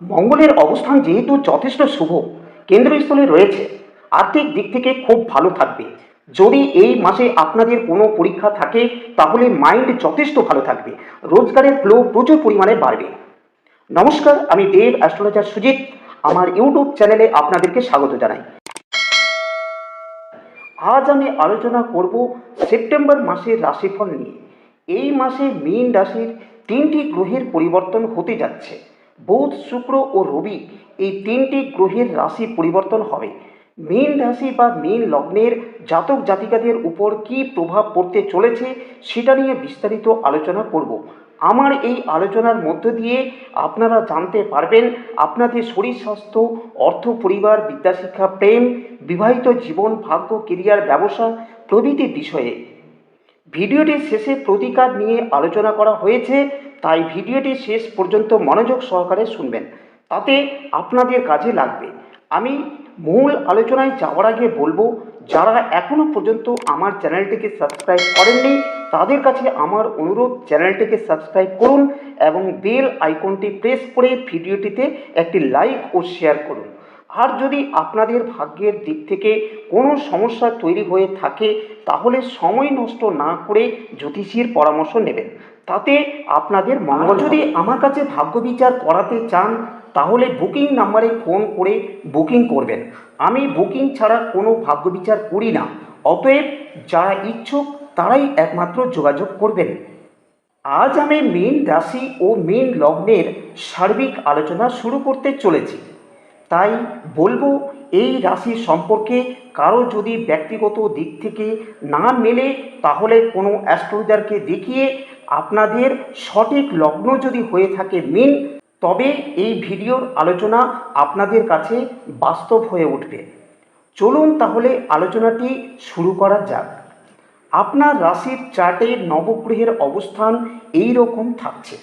মঙ্গলের অবস্থান যেহেতু যথেষ্ট শুভ কেন্দ্রস্থলে রয়েছে, আর্থিক দিক থেকে খুব ভালো থাকবে। যদি এই মাসে আপনাদের কোনো পরীক্ষা থাকে, তাহলে মাইন্ড যথেষ্ট ভালো থাকবে। রোজগারের ফ্লো প্রচুর পরিমাণে বাড়বে। নমস্কার, আমি দেব অ্যাস্ট্রোলজার সুজিত। আমার ইউটিউব চ্যানেলে আপনাদেরকে স্বাগত জানাই। আজ আমি আলোচনা করব সেপ্টেম্বর মাসের রাশিফল নিয়ে। এই মাসে মীন রাশির তিনটি গ্রহের পরিবর্তন হতে যাচ্ছে। বুধ, শুক্র ও রবি এই তিনটি গ্রহের রাশি পরিবর্তন হবে। মীন রাশি বা মীন লগ্নের জাতক জাতিকাদের উপর কী প্রভাব পড়তে চলেছে সেটা নিয়ে বিস্তারিত আলোচনা করব। আমার এই আলোচনার মধ্য দিয়ে আপনারা জানতে পারবেন আপনাদের শরীর স্বাস্থ্য, অর্থ পরিবার, বিদ্যাশিক্ষা, প্রেম, বিবাহিত জীবন, ভাগ্য, কেরিয়ার, ব্যবসা প্রভৃতি বিষয়ে। ভিডিওটির শেষে প্রতিকার নিয়ে আলোচনা করা হয়েছে। তাই ভিডিওটি শেষ পর্যন্ত মনোযোগ সহকারে শুনবেন। তাতে আপনাদের কাজে লাগবে। আমি মূল আলোচনায় যাওয়ার আগে বলব, যারা এখনও পর্যন্ত আমার চ্যানেলটিকে সাবস্ক্রাইব করেননি, তাদের কাছে আমার অনুরোধ, চ্যানেলটিকে সাবস্ক্রাইব করুন এবং বেল আইকনটি প্রেস করে ভিডিওটিতে একটি লাইক ও শেয়ার করুন। আর যদি আপনাদের ভাগ্যের দিক থেকে কোনো সমস্যা তৈরি হয়ে থাকে, তাহলে সময় নষ্ট না করে জ্যোতিষীর পরামর্শ নেবেন। তাতে আপনাদের মঙ্গল যদি আমার কাছে ভাগ্য বিচার করাতে চান, তাহলে বুকিং নাম্বারে ফোন করে বুকিং করবেন। আমি বুকিং ছাড়া কোনো ভাগ্য বিচার করি না। অতএব যারা ইচ্ছুক, তারাই একমাত্র যোগাযোগ করবেন। আজ আমি মীন রাশি ও মীন লগ্নের সার্বিক আলোচনা শুরু করতে চলেছি। তাই বলব, এই রাশি সম্পর্কে কারও যদি ব্যক্তিগত দিক থেকে না মেলে, তাহলে কোনো অ্যাস্ট্রোলজারকে দেখিয়ে আপনাদের সঠিক লগ্ন যদি হয়ে থাকে মিন, তবে এই ভিডিওর আলোচনা আপনাদের কাছে বাস্তব হয়ে উঠবে। চলুন তাহলে আলোচনাটি শুরু করা যাক। আপনার রাশির চার্টে নবগ্রহের অবস্থান এই রকম থাকছে।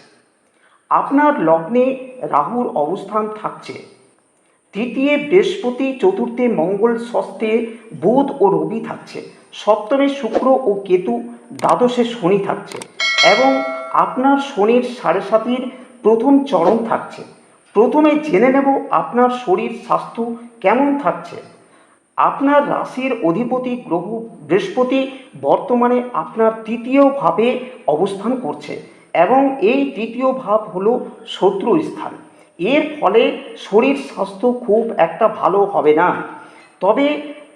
আপনার লগ্নে রাহুর অবস্থান থাকছে। তৃতীয় বৃহস্পতি চতুর্থে মঙ্গল, ষষ্ঠে বুধ ও রবি থাকছে। সপ্তমে শুক্র ও কেতু, দ্বাদশে শনি থাকছে। এবং আপনার শনির সাড়ে সাতির প্রথম চরণ থাকছে। প্রথমে জেনে নেব আপনার শরীর স্বাস্থ্য কেমন থাকছে। আপনার রাশির অধিপতি গ্রহ বৃহস্পতি বর্তমানে আপনার তৃতীয় ভাবে অবস্থান করছে এবং এই তৃতীয় ভাব হলো শত্রু স্থান। এর ফলে শরীর স্বাস্থ্য খুব একটা ভালো হবে না। তবে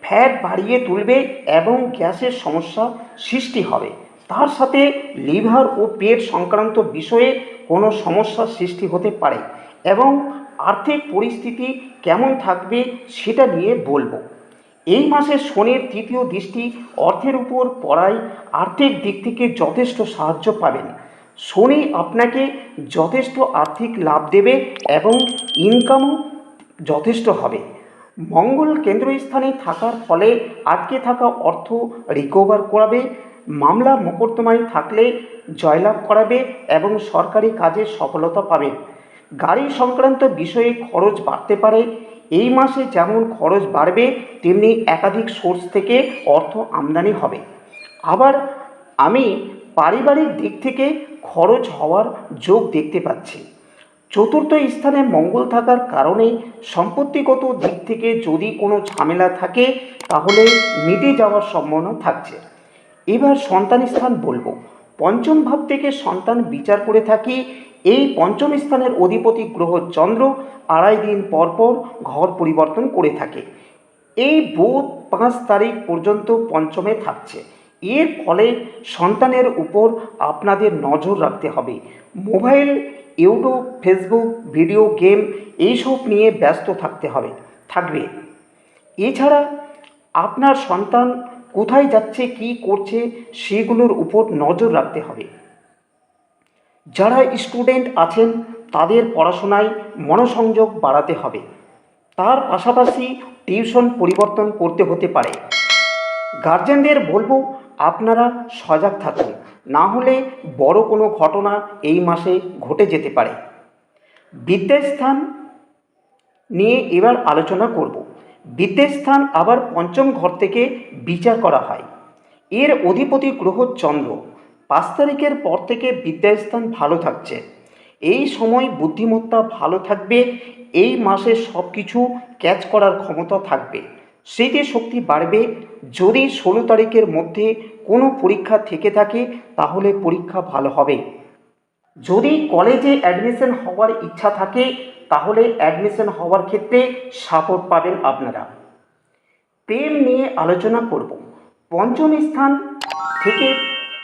ফ্যাট বাড়িয়ে তুলবে এবং গ্যাসের সমস্যা সৃষ্টি হবে। তার সাথে লিভার ও পেট সংক্রান্ত বিষয়ে কোনো সমস্যার সৃষ্টি হতে পারে এবং আর্থিক পরিস্থিতি কেমন থাকবে সেটা নিয়ে বলব। এই মাসে শনির তৃতীয় দৃষ্টি অর্থের উপর পড়ায় আর্থিক দিক থেকে যথেষ্ট সাহায্য পাবেন। শনি আপনাকে যথেষ্ট আর্থিক লাভ দেবে এবং ইনকামও যথেষ্ট হবে। মঙ্গল কেন্দ্রস্থানে থাকার ফলে আটকে থাকা অর্থ রিকভার করাবে মামলা মোকদ্দমায় থাকলে জয়লাভ করাবে এবং সরকারি কাজে সফলতা পাবেন গাড়ি সংক্রান্ত বিষয়ে খরচ বাড়তে পারে। এই মাসে যেমন খরচ বাড়বে, তেমনি একাধিক সোর্স থেকে অর্থ আমদানি হবে। আবার আমি পারিবারিক দিক থেকে খরচ হওয়ার যোগ দেখতে পাচ্ছি। চতুর্থ স্থানে মঙ্গল থাকার কারণে সম্পত্তিগত দিক থেকে যদি কোনো ঝামেলা থাকে, তাহলে মিটে যাওয়ার সম্ভাবনা থাকছে। এবার সন্তান স্থান বলব। পঞ্চম ভাব থেকে সন্তান বিচার করে থাকি। এই পঞ্চম স্থানের অধিপতি গ্রহ চন্দ্র আড়াই দিন পর পর ঘর পরিবর্তন করে থাকে। এই বুধ পাঁচ তারিখ পর্যন্ত পঞ্চমে থাকছে। এর ফলে সন্তানের উপর আপনাদের নজর রাখতে হবে। Mobile, YouTube, Facebook, video game এইসব নিয়ে ব্যস্ত থাকতে হবে, থাকবে। এছাড়া আপনার সন্তান কোথায় যাচ্ছে, কি করছে, সেগুলোর উপর নজর রাখতে হবে। যারা স্টুডেন্ট আছেন, তাদের পড়াশোনায় মনোসংযোগ বাড়াতে হবে। তার পাশাপাশি টিউশন পরিবর্তন করতে হতে পারে। গার্জেনদের বলব, আপনারা সজাগ থাকুন। না হলে বড় কোনো ঘটনা এই মাসে ঘটে যেতে পারে। বিদ্যাস্থান নিয়ে এবার আলোচনা করব। বিদ্যাস্থান আবার পঞ্চম ঘর থেকে বিচার করা হয়। এর অধিপতি গ্রহ চন্দ্র। পাঁচ তারিখের পর থেকে বিদ্যাস্থান ভালো থাকছে। এই সময় বুদ্ধিমত্তা ভালো থাকবে, এই মাসে সব কিছু ক্যাচ করার ক্ষমতা থাকবে। স্মৃতি শক্তি বাড়বে। যদি ষোলো তারিখের মধ্যে কোনো পরীক্ষা থেকে থাকে, তাহলে পরীক্ষা ভালো হবে। যদি কলেজে অ্যাডমিশন হওয়ার ইচ্ছা থাকে, তাহলে অ্যাডমিশন হওয়ার ক্ষেত্রে সাপোর্ট পাবেন আপনারা। প্রেম নিয়ে আলোচনা করব। পঞ্চম স্থান থেকে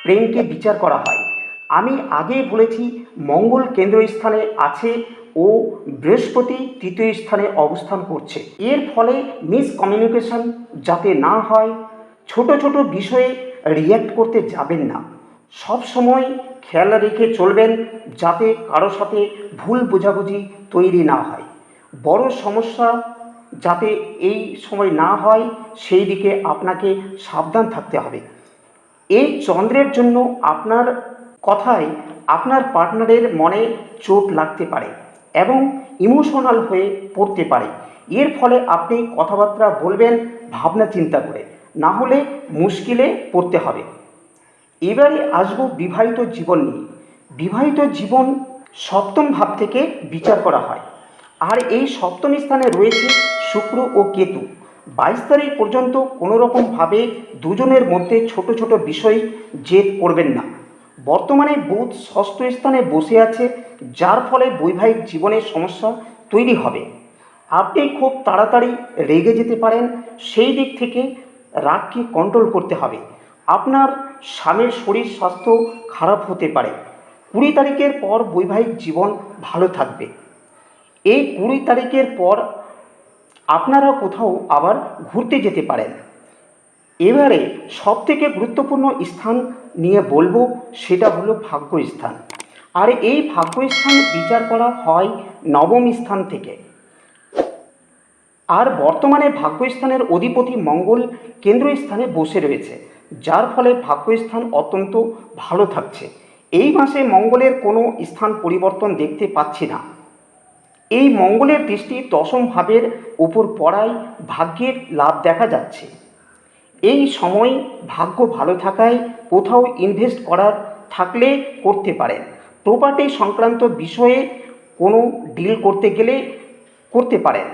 প্রেমকে বিচার করা হয়। আমি আগেই বলেছি, মঙ্গল কেন্দ্র স্থানে আছে ও বৃহস্পতি তৃতীয় স্থানে অবস্থান করছে। এর ফলে মিসকমিউনিকেশন যাতে না হয়, ছোট ছোট বিষয়ে রিয়্যাক্ট করতে যাবেন না। সব সময় খেয়াল রেখে চলবেন যাতে কারও সাথে ভুল বোঝাবুঝি তৈরি না হয়। বড় সমস্যা যাতে এই সময় না হয়, সেই দিকে আপনাকে সাবধান থাকতে হবে। এই চন্দ্রের জন্য আপনার কথায় আপনার পার্টনারের মনে চোট লাগতে পারে এবং ইমোশনাল হয়ে পড়তে পারে। এর ফলে আপনি কথাবার্তা বলবেন, ভাবনা চিন্তা করে। না হলে মুশকিলে পড়তে হবে। এবারে আসব বিবাহিত জীবন নিয়ে। বিবাহিত জীবন সপ্তম ভাব থেকে বিচার করা হয়। আর এই সপ্তম স্থানে রয়েছে শুক্র ও কেতু। বাইশ তারিখ পর্যন্ত কোনো রকমভাবে দুজনের মধ্যে ছোট ছোট বিষয় জেদ করবেন না। বর্তমানে বুধ ষষ্ঠ স্থানে বসে আছে, যার ফলে বৈবাহিক জীবনের সমস্যা তৈরি হবে। আপনি খুব তাড়াতাড়ি রেগে যেতে পারেন, সেই দিক থেকে রাগকে কন্ট্রোল করতে হবে। আপনার স্বামীর শরীর স্বাস্থ্য খারাপ হতে পারে। কুড়ি তারিখের পর বৈবাহিক জীবন ভালো থাকবে। এই কুড়ি তারিখের পর আপনারা কোথাও আবার ঘুরতে যেতে পারেন। এবারে সব থেকে গুরুত্বপূর্ণ স্থান নিয়ে বলব, সেটা হলো ভাগ্য স্থান আর এই ভাগ্য স্থান বিচার করা হয় নবম স্থান থেকে। আর বর্তমানে ভাগ্যস্থানের অধিপতি মঙ্গল কেন্দ্রস্থানে বসে রয়েছে। যার ফলে ভাগ্যস্থান অত্যন্ত ভালো থাকছে। এই মাসে মঙ্গলের কোনো স্থান পরিবর্তন দেখতে পাচ্ছি না। এই মঙ্গলের দৃষ্টি দশম ভাবের উপর পড়ায় ভাগ্যের লাভ দেখা যাচ্ছে। এই সময় ভাগ্য ভালো থাকায় কোথাও ইনভেস্ট করার, থাকলে করতে পারেন। প্রপার্টি সংক্রান্ত বিষয়ে কোনো ডিল করতে গেলে করতে পারেন।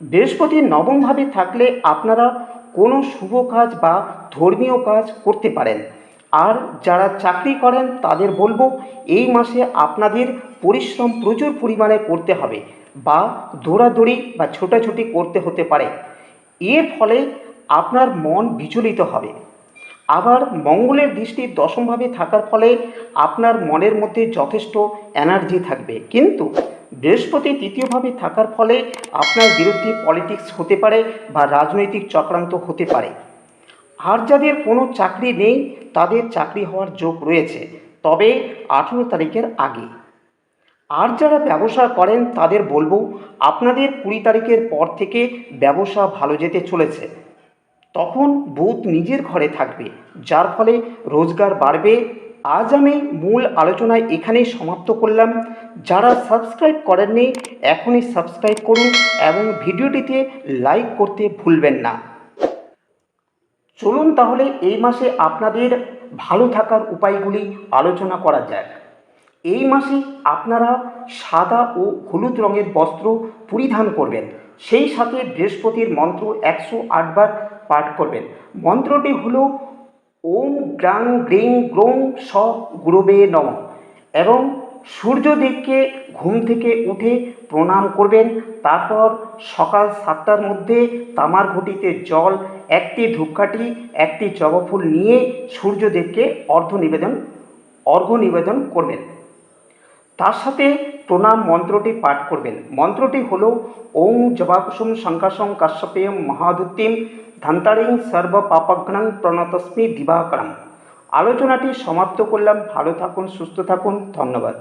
বৃহস্পতি নবমভাবে থাকলে আপনারা কোনো শুভ কাজ বা ধর্মীয় কাজ করতে পারেন। আর যারা চাকরি করেন, তাদের বলব, এই মাসে আপনাদের পরিশ্রম প্রচুর পরিমাণে করতে হবে বা দৌড়াদৌড়ি বা ছোটাছুটি করতে হতে পারে। এর ফলে আপনার মন বিচলিত হবে। আবার মঙ্গলের দৃষ্টি দশমভাবে থাকার ফলে আপনার মনের মধ্যে যথেষ্ট এনার্জি থাকবে। কিন্তু বৃহস্পতি তৃতীয়ভাবে থাকার ফলে আপনার বিরুদ্ধে পলিটিক্স হতে পারে বা রাজনৈতিক চক্রান্ত হতে পারে। আর যাদের কোনো চাকরি নেই, তাদের চাকরি হওয়ার যোগ রয়েছে, তবে আঠেরো তারিখের আগে। আর যারা ব্যবসা করেন, তাদের বলব, আপনাদের কুড়ি তারিখের পর থেকে ব্যবসা ভালো যেতে চলেছে। তখন বুধ নিজের ঘরে থাকবে, যার ফলে রোজগার বাড়বে আজ আমি মূল আলোচনায় এখানেই সমাপ্ত করলাম। যারা সাবস্ক্রাইব করেননি, এখনই সাবস্ক্রাইব করুন এবং ভিডিওটিতে লাইক করতে ভুলবেন না। চলুন তাহলে এই মাসে আপনাদের ভালো থাকার উপায়গুলি আলোচনা করা যাক। এই মাসে আপনারা সাদা ও হলুদ রঙের বস্ত্র পরিধান করবেন। সেই সাথে বৃহস্পতির মন্ত্র একশো আটবার পাঠ করবেন। মন্ত্রটি হল ওম গ্রাং গ্রিং গ্রোং স গুরবে নম। এবং সূর্যদেবকে ঘুম থেকে উঠে প্রণাম করবেন। তারপর সকাল সাতটার মধ্যে তামার ঘটিতে জল, একটি ধূপকাঠি, একটি জবা ফুল নিয়ে সূর্যদেবকে অর্ঘ্য নিবেদন অর্ঘ্য নিবেদন করবেন। তার সাথে প্রণাম মন্ত্রটি পাঠ করবেন। মন্ত্রটি হল, ওং জবাকুসুম শঙ্কাসং কাশ্যপেয়ম মহাদুত্তিম ধান্তারিং সর্ব পাপঘ্নং প্রণতস্মি দিবাকরম। আলোচনাটি সমাপ্ত করলাম। ভালো থাকুন, সুস্থ থাকুন। ধন্যবাদ।